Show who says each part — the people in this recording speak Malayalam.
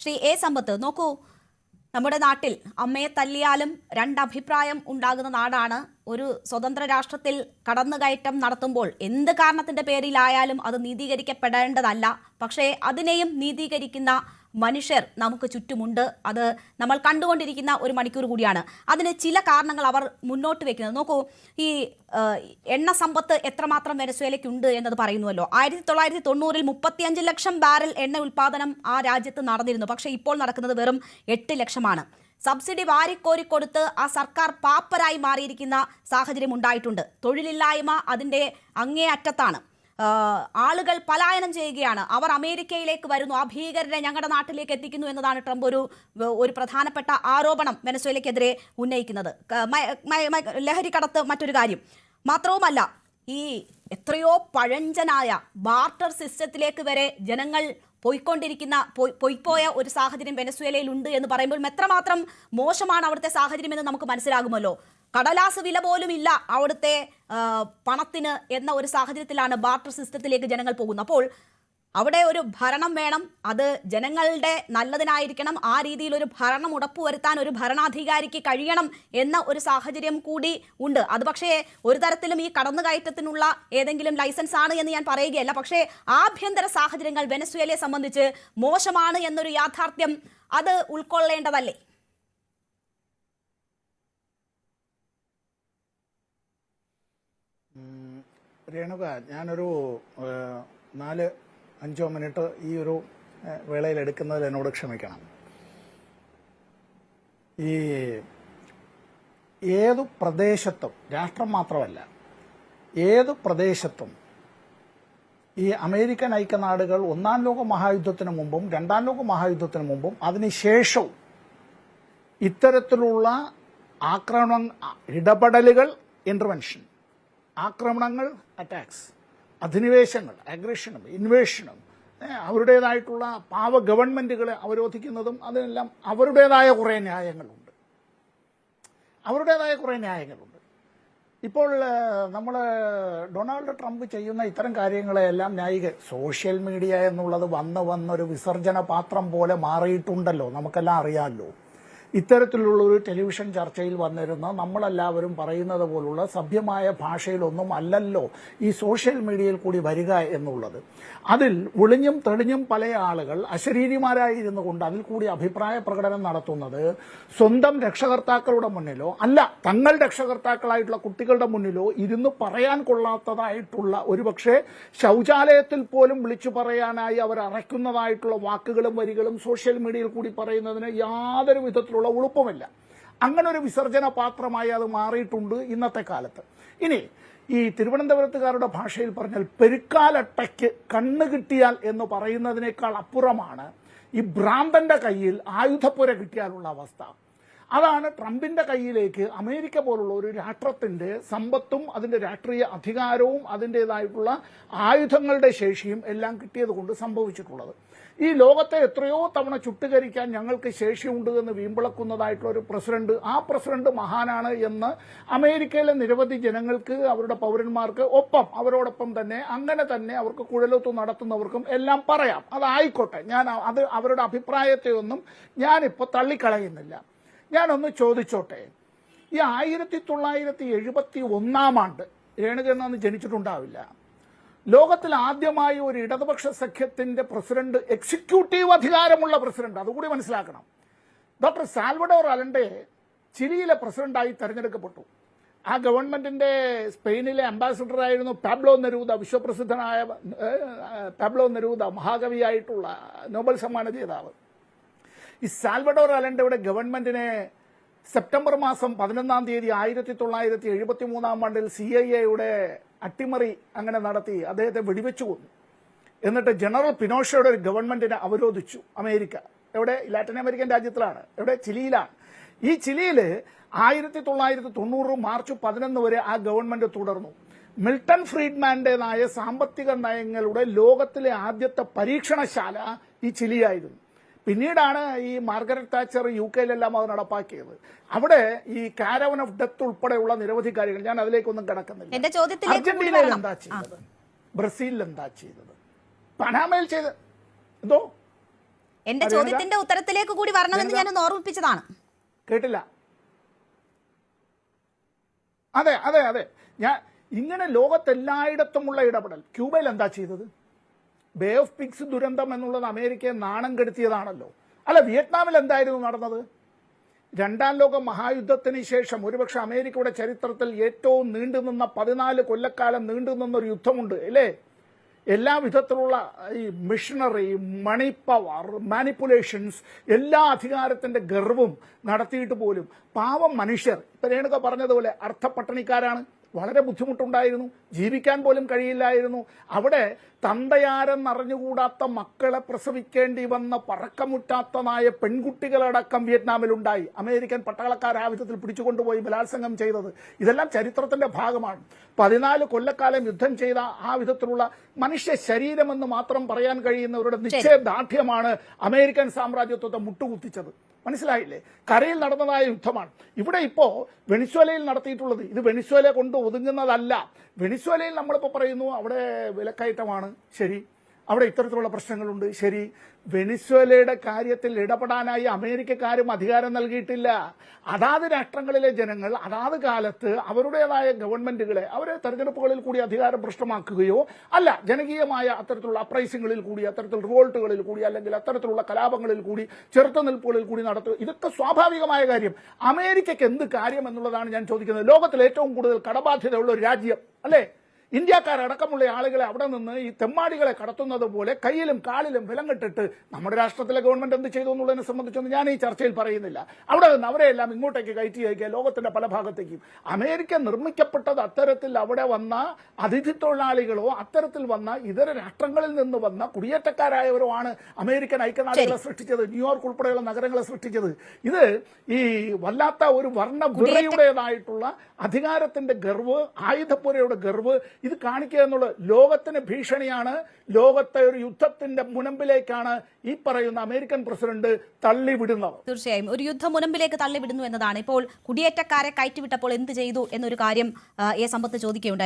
Speaker 1: ശ്രീ എ സമ്പത്ത് നോക്കൂ. നമ്മുടെ നാട്ടിൽ അമ്മയെ തല്ലിയാലും രണ്ടഭിപ്രായം ഉണ്ടാകുന്ന നാടാണ് ഒരു സ്വതന്ത്ര രാഷ്ട്രത്തിൽ കടന്നുകയറ്റം നടത്തുമ്പോൾ എന്ത് കാരണത്തിന്റെ പേരിലായാലും അത് നീതീകരിക്കപ്പെടേണ്ടതല്ല. പക്ഷേ അതിനെയും നീതീകരിക്കുന്ന മനുഷ്യർ നമുക്ക് ചുറ്റുമുണ്ട്. അത് നമ്മൾ കണ്ടുകൊണ്ടിരിക്കുന്ന ഒരു മണിക്കൂർ കൂടിയാണ്. അതിന് ചില കാരണങ്ങൾ അവർ മുന്നോട്ട് വെക്കുന്നത്. നോക്കൂ ഈ എണ്ണ സമ്പത്ത് എത്രമാത്രം വെനസ്വേലയ്ക്കുണ്ട് എന്നത് പറയുന്നുവല്ലോ. ആയിരത്തി തൊള്ളായിരത്തി തൊണ്ണൂറിൽ മുപ്പത്തിയഞ്ച് ലക്ഷം ബാരൽ എണ്ണ ഉൽപാദനം ആ രാജ്യത്ത് നടന്നിരുന്നു. പക്ഷേ ഇപ്പോൾ നടക്കുന്നത് വെറും എട്ട് ലക്ഷമാണ്. സബ്സിഡി വാരിക്കോരി കൊടുത്ത് ആ സർക്കാർ പാപ്പരായി മാറിയിരിക്കുന്ന സാഹചര്യം ഉണ്ടായിട്ടുണ്ട്. തൊഴിലില്ലായ്മ അതിന്റെ അങ്ങേ അറ്റത്താണ് ആളുകൾ പലായനം ചെയ്യുകയാണ്. അവർ അമേരിക്കയിലേക്ക് വരുന്നു. ആ ഭീകരരെ ഞങ്ങളുടെ നാട്ടിലേക്ക് എത്തിക്കുന്നു എന്നതാണ് ട്രംപ് ഒരു ഒരു പ്രധാനപ്പെട്ട ആരോപണം വെനസ്വേലയ്ക്കെതിരെ ഉന്നയിക്കുന്നത്. ലഹരി ലഹരിക്കടത്ത് മറ്റൊരു കാര്യം. മാത്രവുമല്ല ഈ എത്രയോ പഴഞ്ചനായ ബാർട്ടർ സിസ്റ്റത്തിലേക്ക് വരെ ജനങ്ങൾ പോയിക്കൊണ്ടിരിക്കുന്ന പോയി പോയിപ്പോയ ഒരു സാഹചര്യം വെനസ്വേലയിൽ ഉണ്ട് എന്ന് പറയുമ്പോൾ എത്രമാത്രം മോശമാണ് അവിടുത്തെ സാഹചര്യം എന്ന് നമുക്ക് മനസ്സിലാകുമല്ലോ. കടലാസ് വില പോലും ഇല്ല അവിടുത്തെ പണത്തിന് എന്ന ഒരു സാഹചര്യത്തിലാണ് ബാർട്ടർ സിസ്റ്റത്തിലേക്ക് ജനങ്ങൾ പോകുന്നത്. അപ്പോൾ അവിടെ ഒരു ഭരണം വേണം. അത് ജനങ്ങളുടെ നല്ലതിനായിരിക്കണം. ആ രീതിയിൽ ഒരു ഭരണം ഉറപ്പുവരുത്താൻ ഒരു ഭരണാധികാരിക്ക് കഴിയണം എന്ന ഒരു സാഹചര്യം കൂടി ഉണ്ട്. അത് പക്ഷേ ഒരു തരത്തിലും ഈ കടന്നുകയറ്റത്തിനുള്ള ഏതെങ്കിലും ലൈസൻസ് ആണ് എന്ന് ഞാൻ പറയുകയല്ല. പക്ഷേ ആഭ്യന്തര സാഹചര്യങ്ങൾ വെനസ്വേലയെ സംബന്ധിച്ച് മോശമാണ് എന്നൊരു യാഥാർത്ഥ്യം അത് ഉൾക്കൊള്ളേണ്ടതല്ലേ?
Speaker 2: രേണുക ഞാനൊരു നാല് അഞ്ചോ മിനിറ്റ് ഈ ഒരു വേളയിൽ എടുക്കുന്നതിൽ എന്നോട് ക്ഷമിക്കണം. ഈ ഏതു പ്രദേശത്തും രാഷ്ട്രം മാത്രമല്ല ഏതു പ്രദേശത്തും ഈ അമേരിക്കൻ ഐക്യനാടുകൾ ഒന്നാം ലോക മഹായുദ്ധത്തിന് മുമ്പും രണ്ടാം ലോക മഹായുദ്ധത്തിന് മുമ്പും അതിനുശേഷവും ഇത്തരത്തിലുള്ള ആക്രമണ ഇടപെടലുകൾ ഇന്റർവെൻഷൻ ആക്രമണങ്ങൾ അറ്റാക്സ് അധിനിവേശങ്ങൾ അഗ്രഷനും ഇൻവേഷനും അവരുടേതായിട്ടുള്ള പാവ ഗവൺമെന്റുകളെ അവരോധിക്കുന്നതും അതിനെല്ലാം അവരുടേതായ കുറേ ന്യായങ്ങളുണ്ട്. അവരുടേതായ കുറേ ന്യായങ്ങളുണ്ട്. ഇപ്പോൾ നമ്മൾ ഡൊണാൾഡ് ട്രംപ് ചെയ്യുന്ന ഇത്തരം കാര്യങ്ങളെല്ലാം ന്യായിക സോഷ്യൽ മീഡിയ എന്നുള്ളത് വന്ന് വന്നൊരു വിസർജന പാത്രം പോലെ മാറിയിട്ടുണ്ടല്ലോ. നമുക്കെല്ലാം അറിയാമല്ലോ. ഇത്തരത്തിലുള്ള ഒരു ടെലിവിഷൻ ചർച്ചയിൽ വന്നിരുന്ന നമ്മളെല്ലാവരും പറയുന്നത് പോലുള്ള സഭ്യമായ ഭാഷയിലൊന്നും അല്ലല്ലോ ഈ സോഷ്യൽ മീഡിയയിൽ കൂടി വരിക എന്നുള്ളത്. അതിൽ ഒളിഞ്ഞും തെളിഞ്ഞും പല ആളുകൾ അശരീരിമാരായിരുന്നു കൊണ്ട് അതിൽ കൂടി അഭിപ്രായ പ്രകടനം നടത്തുന്നത് സ്വന്തം രക്ഷകർത്താക്കളുടെ മുന്നിലോ അല്ല തങ്ങൾ രക്ഷകർത്താക്കളായിട്ടുള്ള കുട്ടികളുടെ മുന്നിലോ ഇരുന്ന് പറയാൻ കൊള്ളാത്തതായിട്ടുള്ള ഒരുപക്ഷെ ശൗചാലയത്തിൽ പോലും വിളിച്ചു പറയാനായി അവർ അറയ്ക്കുന്നതായിട്ടുള്ള വാക്കുകളും വരികളും സോഷ്യൽ മീഡിയയിൽ കൂടി പറയുന്നതിന് യാതൊരു ഉളുപ്പമില്ല. അങ്ങനെ ഒരു വിസർജന പാത്രമായി അത് മാറിയിട്ടുണ്ട് ഇന്നത്തെ കാലത്ത്. ഇനി ഈ തിരുവനന്തപുരത്തുകാരുടെ ഭാഷയിൽ പറഞ്ഞാൽ പെരുക്കാലട്ടയ്ക്ക് കണ്ണ് കിട്ടിയാൽ എന്ന് പറയുന്നതിനേക്കാൾ അപ്പുറമാണ് ഈ ഭ്രാന്തന്റെ കയ്യിൽ ആയുധപ്പുര കിട്ടിയാലുള്ള അവസ്ഥ. അതാണ് ട്രംപിന്റെ കയ്യിലേക്ക് അമേരിക്ക പോലുള്ള ഒരു രാഷ്ട്രത്തിന്റെ സമ്പത്തും അതിന്റെ രാഷ്ട്രീയ അധികാരവും അതിന്റെതായിട്ടുള്ള ആയുധങ്ങളുടെ ശേഷിയും എല്ലാം കിട്ടിയത് കൊണ്ട് സംഭവിച്ചിട്ടുള്ളത്. ഈ ലോകത്തെ എത്രയോ തവണ ചുട്ടുകരിക്കാൻ ഞങ്ങൾക്ക് ശേഷിയുണ്ട് എന്ന് വീമ്പിളക്കുന്നതായിട്ടുള്ള ഒരു പ്രസിഡന്റ് ആ പ്രസിഡന്റ് മഹാനാണ് എന്ന് അമേരിക്കയിലെ നിരവധി ജനങ്ങൾക്ക് അവരുടെ പൗരന്മാർക്ക് ഒപ്പം അവരോടൊപ്പം തന്നെ അങ്ങനെ തന്നെ അവർക്ക് കുഴലൊത്തു നടത്തുന്നവർക്കും എല്ലാം പറയാം. അതായിക്കോട്ടെ ഞാൻ അത് അവരുടെ അഭിപ്രായത്തെ ഒന്നും ഞാനിപ്പോൾ തള്ളിക്കളയുന്നില്ല. ഞാനൊന്ന് ചോദിച്ചോട്ടെ. ഈ ആയിരത്തി തൊള്ളായിരത്തി എഴുപത്തി ഒന്നാം ആണ്ട് രേണുകൻ അന്ന് ജനിച്ചിട്ടുണ്ടാവില്ല. ലോകത്തിൽ ആദ്യമായി ഒരു ഇടതുപക്ഷ സഖ്യത്തിന്റെ പ്രസിഡന്റ് എക്സിക്യൂട്ടീവ് അധികാരമുള്ള പ്രസിഡന്റ് അതുകൂടി മനസ്സിലാക്കണം. ഡോക്ടർ സാൽവഡോർ അലൻഡെ ചിലിയിലെ പ്രസിഡന്റായി തെരഞ്ഞെടുക്കപ്പെട്ടു. ആ ഗവൺമെന്റിന്റെ സ്പെയിനിലെ അംബാസിഡറായിരുന്നു പാബ്ലോ നെരൂദ വിശ്വപ്രസിദ്ധനായ പാബ്ലോ നെരൂദ മഹാകവിയായിട്ടുള്ള നോബൽ സമ്മാന ജേതാവ് ഈ സാൽവഡോർ അലൻഡയുടെ ഗവൺമെന്റിനെ സെപ്റ്റംബർ മാസം പതിനൊന്നാം തീയതി ആയിരത്തി തൊള്ളായിരത്തി എഴുപത്തി മൂന്നാം ആണ്ടിൽ സി ഐ എയുടെ അട്ടിമറി അങ്ങനെ നടത്തി അദ്ദേഹത്തെ വെടിവെച്ചു കൊന്നു. എന്നിട്ട് ജനറൽ പിനോഷയുടെ ഒരു ഗവൺമെന്റിനെ അവരോധിച്ചു അമേരിക്ക. എവിടെ? ലാറ്റിൻ അമേരിക്കൻ രാജ്യത്തിലാണ്. എവിടെ? ചിലിയിലാണ്. ഈ ചിലിയിൽ ആയിരത്തി തൊള്ളായിരത്തി തൊണ്ണൂറ് മാർച്ച് പതിനൊന്ന് വരെ ആ ഗവൺമെന്റ് തുടർന്നു. മിൽട്ടൺ ഫ്രീഡ്മാന്റേതായ സാമ്പത്തിക നയങ്ങളുടെ ലോകത്തിലെ ആദ്യത്തെ പരീക്ഷണശാല ഈ ചിലിയായിരുന്നു. പിന്നീടാണ് ഈ മാർഗരറ്റ് താച്ചർ യു കെയിലെല്ലാം അത് നടപ്പാക്കിയത്. അവിടെ ഈ കാരവൻ ഓഫ് ഡെത്ത് ഉൾപ്പെടെയുള്ള നിരവധി കാര്യങ്ങൾ ഞാൻ അതിലേക്കൊന്നും കിടക്കുന്നില്ല. അർജന്റീനയിൽ. എന്താ ചെയ്തത്? ബ്രസീലിൽ എന്താ ചെയ്തത്? പനാമയിൽ ചെയ്ത് എന്തോ?
Speaker 1: എന്റെ ചോദ്യത്തിന്റെ ഉത്തരത്തിലേക്ക് കൂടി വരണമെന്ന് ഞാൻ ഓർമ്മിപ്പിച്ചതാണ്.
Speaker 2: കേട്ടില്ല. അതെ അതെ അതെ. ഞാൻ ഇങ്ങനെ ലോകത്തെല്ലായിടത്തുമുള്ള ഇടപെടൽ. ക്യൂബയിൽ എന്താ ചെയ്തത്? ബേ ഓഫ് പിക്സ് ദുരന്തം എന്നുള്ളത് അമേരിക്കയെ നാണം കെടുത്തിയതാണല്ലോ. അല്ല വിയറ്റ്നാമിൽ എന്തായിരുന്നു നടന്നത്? രണ്ടാം ലോക മഹായുദ്ധത്തിന് ശേഷം ഒരുപക്ഷെ അമേരിക്കയുടെ ചരിത്രത്തിൽ ഏറ്റവും നീണ്ടുനിന്ന പതിനാല് കൊല്ലക്കാലം നീണ്ടുനിന്ന ഒരു യുദ്ധമുണ്ട് അല്ലേ? എല്ലാ വിധത്തിലുള്ള ഈ മിഷണറി മണി പവർ മാനിപ്പുലേഷൻസ് എല്ലാ അധികാരത്തിന്റെ ഗർവും നടത്തിയിട്ട് പോലും പാവം മനുഷ്യർ ഇപ്പൊ രേണുക പറഞ്ഞതുപോലെ അർത്ഥപട്ടണിക്കാരാണ് വളരെ ബുദ്ധിമുട്ടുണ്ടായിരുന്നു ജീവിക്കാൻ പോലും കഴിയില്ലായിരുന്നു. അവിടെ തന്തയാരെന്നറിഞ്ഞുകൂടാത്ത മക്കളെ പ്രസവിക്കേണ്ടി വന്ന പറക്കമുറ്റാത്തതായ പെൺകുട്ടികളടക്കം വിയറ്റ്നാമിലുണ്ടായി. അമേരിക്കൻ പട്ടാളക്കാർ ആ വിധത്തിൽ പിടിച്ചുകൊണ്ടുപോയി ബലാത്സംഗം ചെയ്തത്. ഇതെല്ലാം ചരിത്രത്തിന്റെ ഭാഗമാണ്. പതിനാല് കൊല്ലക്കാലം യുദ്ധം ചെയ്ത ആ വിധത്തിലുള്ള മനുഷ്യ ശരീരമെന്ന് മാത്രം പറയാൻ കഴിയുന്നവരുടെ നിശ്ചയദാർഢ്യമാണ് അമേരിക്കൻ സാമ്രാജ്യത്വത്തെ മുട്ടുകുത്തിച്ചത്. മനസ്സിലായില്ലേ? കരയിൽ നടന്നതായ യുദ്ധമാണ്. ഇവിടെ ഇപ്പോ വെനിസ്വലയിൽ നടത്തിയിട്ടുള്ളത്. ഇത് വെനിസ്വല കൊണ്ട് ഒതുങ്ങുന്നതല്ല. വെനിസ്വലയിൽ നമ്മളിപ്പോൾ പറയുന്നു അവിടെ വിലക്കയറ്റമാണ്. ശരി. അവിടെ ഇത്തരത്തിലുള്ള പ്രശ്നങ്ങളുണ്ട്. ശരി. വെനിസ്വേലയുടെ കാര്യത്തിൽ ഇടപെടാനായി അമേരിക്കക്കാരും അധികാരം നൽകിയിട്ടില്ല. അതാത് രാഷ്ട്രങ്ങളിലെ ജനങ്ങൾ അതാത് കാലത്ത് അവരുടേതായ ഗവൺമെന്റുകളെ അവരെ തെരഞ്ഞെടുപ്പുകളിൽ കൂടി അധികാരം പ്രശ്നമാക്കുകയോ അല്ല ജനകീയമായ അത്തരത്തിലുള്ള അപ്രൈസിങ്ങളിൽ കൂടി അത്തരത്തിൽ റിവോൾട്ടുകളിൽ കൂടി അല്ലെങ്കിൽ അത്തരത്തിലുള്ള കലാപങ്ങളിൽ കൂടി ചെറുത്തുനിൽപ്പുകളിൽ കൂടി നടത്തുക ഇതൊക്കെ സ്വാഭാവികമായ കാര്യം. അമേരിക്കയ്ക്ക് എന്ത് കാര്യം എന്നുള്ളതാണ് ഞാൻ ചോദിക്കുന്നത്. ലോകത്തിൽ ഏറ്റവും കൂടുതൽ കടബാധ്യതയുള്ള ഒരു രാജ്യം അല്ലേ? ഇന്ത്യക്കാരടക്കമുള്ള ആളുകളെ അവിടെ നിന്ന് ഈ തെമ്മാടികളെ കടത്തുന്നത് പോലെ കയ്യിലും കാലിലും വിലം കെട്ടിട്ട് നമ്മുടെ രാഷ്ട്രത്തിലെ ഗവൺമെന്റ് എന്ത് ചെയ്തു എന്നുള്ളതിനെ സംബന്ധിച്ചൊന്നും ഞാൻ ഈ ചർച്ചയിൽ പറയുന്നില്ല. അവിടെ നിന്ന് അവരെയെല്ലാം ഇങ്ങോട്ടേക്ക് കയറ്റി അയക്കുക ലോകത്തിന്റെ പല ഭാഗത്തേക്കും. അമേരിക്ക നിർമ്മിക്കപ്പെട്ടത് അത്തരത്തിൽ അവിടെ വന്ന അതിഥി തൊഴിലാളികളോ അത്തരത്തിൽ വന്ന ഇതര രാഷ്ട്രങ്ങളിൽ നിന്ന് വന്ന കുടിയേറ്റക്കാരായവരോ ആണ് അമേരിക്കൻ ഐക്യനാടുകളെ സൃഷ്ടിച്ചത് ന്യൂയോർക്ക് ഉൾപ്പെടെയുള്ള നഗരങ്ങളെ സൃഷ്ടിച്ചത്. ഇത് ഈ വല്ലാത്ത ഒരു വർണ വിറയുടേതായിട്ടുള്ള അധികാരത്തിന്റെ ഗർവ് ആയുധപ്പുരയുടെ ഗർവ് ഇത് കാണിക്കുക എന്നുള്ളത് ലോകത്തിന് ഭീഷണിയാണ്. ലോകത്തെ ഒരു യുദ്ധത്തിന്റെ മുനമ്പിലേക്കാണ് ഈ പറയുന്ന അമേരിക്കൻ പ്രസിഡന്റ് തള്ളിവിടുന്നത്.
Speaker 1: തീർച്ചയായും. ഒരു യുദ്ധ മുനമ്പിലേക്ക് തള്ളിവിടുന്നു എന്നതാണ്. ഇപ്പോൾ കുടിയേറ്റക്കാരെ കയറ്റിവിട്ടപ്പോൾ എന്ത് ചെയ്തു എന്നൊരു കാര്യം ഈ സമ്പത്ത് ചോദിക്കുകയുണ്ടായി.